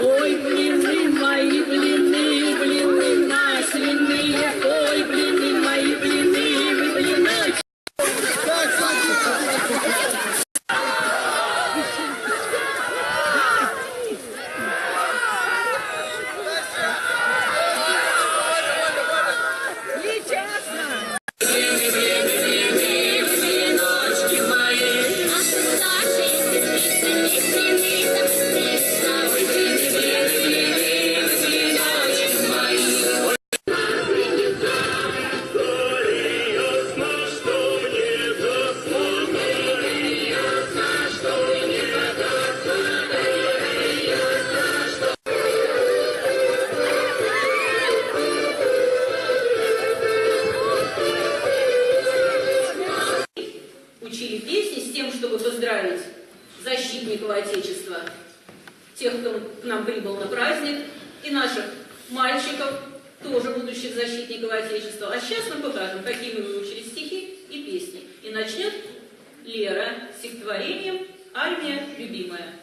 Oi, тех, кто к нам прибыл на праздник, и наших мальчиков, тоже будущих защитников Отечества. А сейчас мы покажем, какие мы выучили стихи и песни. И начнет Лера стихотворением «Армия любимая».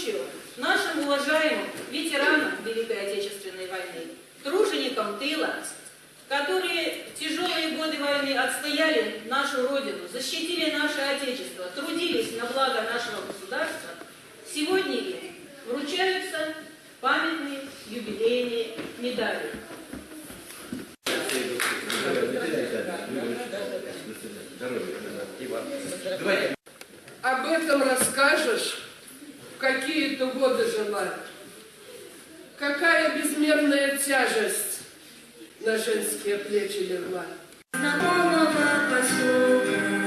случаю нашим уважаемым ветеранам Великой Отечественной войны, труженикам тыла, которые в тяжелые годы войны отстояли нашу Родину, защитили наше Отечество, трудились на благо нашего государства, сегодня им вручаются памятные юбилейные медали. Об этом расскажешь какие-то годы жила. Какая безмерная тяжесть на женские плечи легла. Знакомого поселка.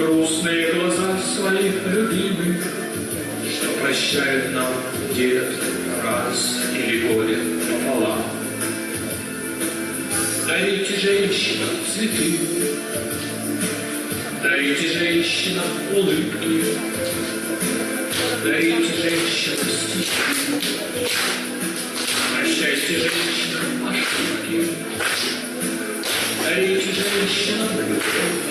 грустные глаза своих любимых, Что прощает нам дед раз или горе пополам. Дарите женщинам цветы, Дарите женщинам улыбки, Дарите женщинам стихи, Прощайте женщинам ошибки, Дарите женщинам любовь,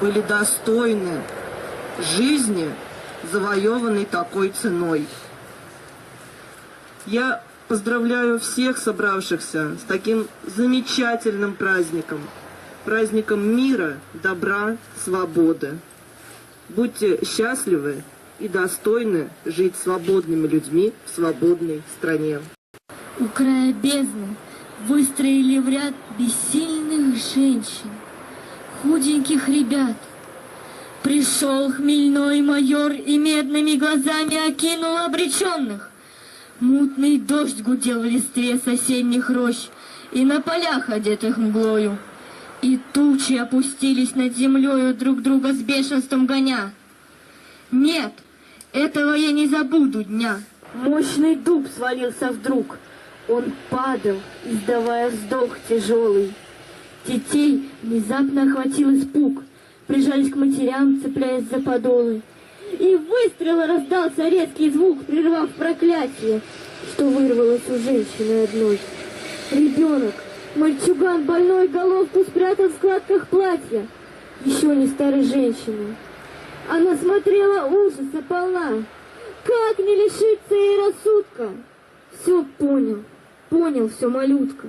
были достойны жизни, завоеванной такой ценой. Я поздравляю всех собравшихся с таким замечательным праздником, праздником мира, добра, свободы. Будьте счастливы и достойны жить свободными людьми в свободной стране. У края бездны выстроили в ряд бессильных женщин, худеньких ребят. Пришел хмельной майор и медными глазами окинул обреченных. Мутный дождь гудел в листве соседних рощ и на полях, одетых мглою. И тучи опустились над землею друг друга с бешенством гоня. Нет, этого я не забуду дня. Мощный дуб свалился вдруг. Он падал, издавая вздох тяжелый. Детей внезапно охватил испуг. Прижались к матерям, цепляясь за подолы. И выстрел раздался резкий звук, прервав проклятие, что вырвалось у женщины одной. Ребенок, мальчуган больной головку спрятал в складках платья. Еще не старой женщины. Она смотрела ужаса полна. Как не лишиться ей рассудка? Все понял, понял все, малютка.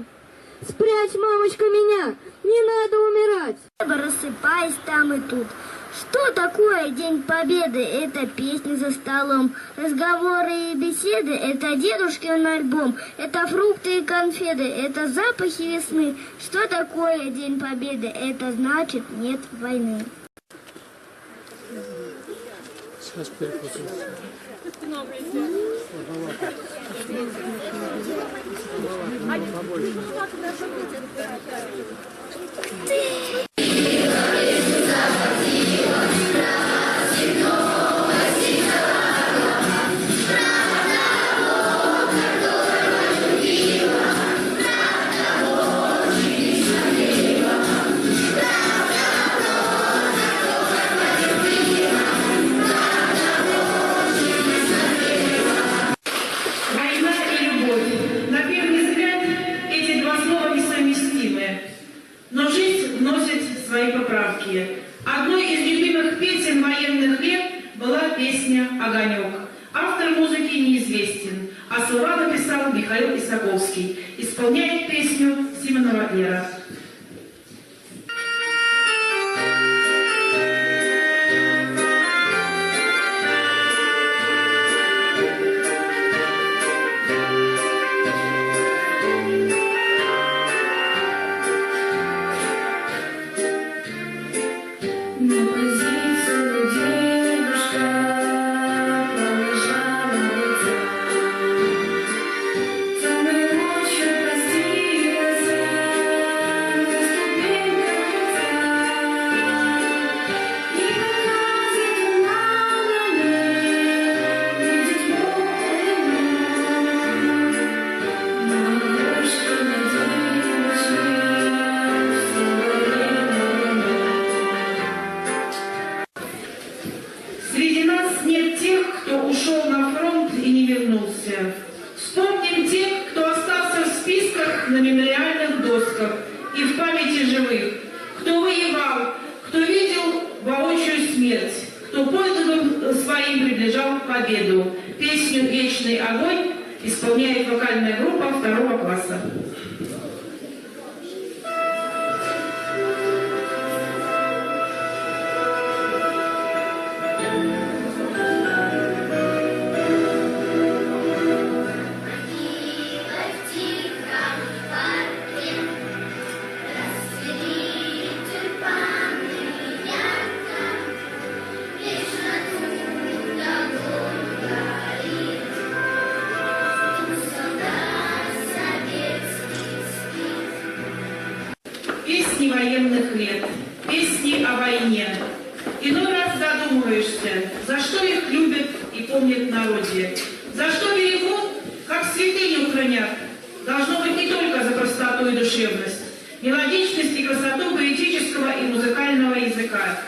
Спрячь, мамочка, меня, не надо умирать. Рассыпаясь там и тут. Что такое День Победы? Это песни за столом, разговоры и беседы, это дедушкин альбом, это фрукты и конфеты, это запахи весны. Что такое День Победы? Это значит нет войны. Война победу. Песню «Вечный огонь» исполняет вокальная группа второго класса. должно быть не только за простоту и душевность, мелодичность и красоту поэтического и музыкального языка.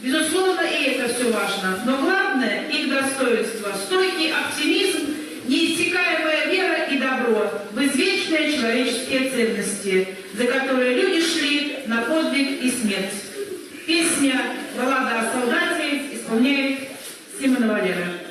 Безусловно, и это все важно, но главное – их достоинство, стойкий оптимизм, неиссякаемая вера и добро в извечные человеческие ценности, за которые люди шли на подвиг и смерть. Песня «Баллада о солдате» исполняет Симона Валера.